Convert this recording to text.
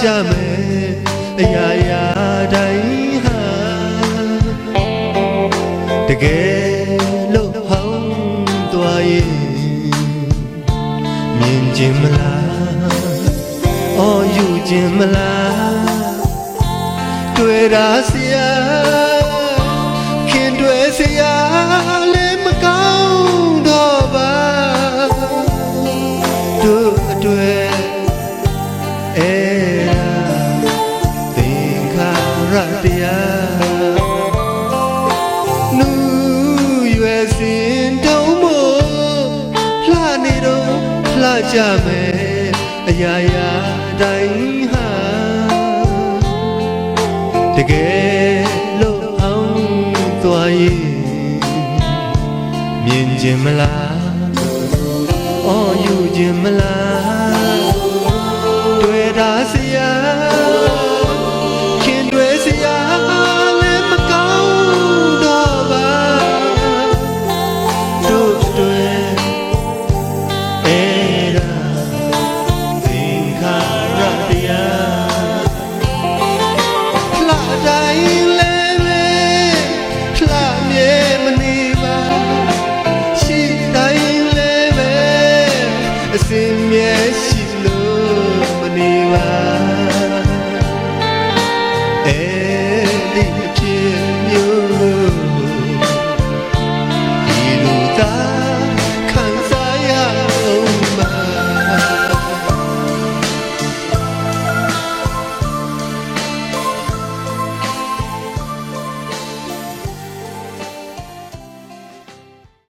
ကြမယ်အရာရာတိုင်းဟာတကယ်လို့ဟောင်းသွားရင်မြင်ခြင်းမလားအော်ယူခြင်းမလားတွေ့တာစရာ ရတရားနူရွယ်စင်တုံးမို့လှနေတော့လှကြမယ်အရာရာတိုင်းဟာတကယ်လို့အောင်သွားရင်မြင်ခြင်းမလားအော်ယူခြင်းမလား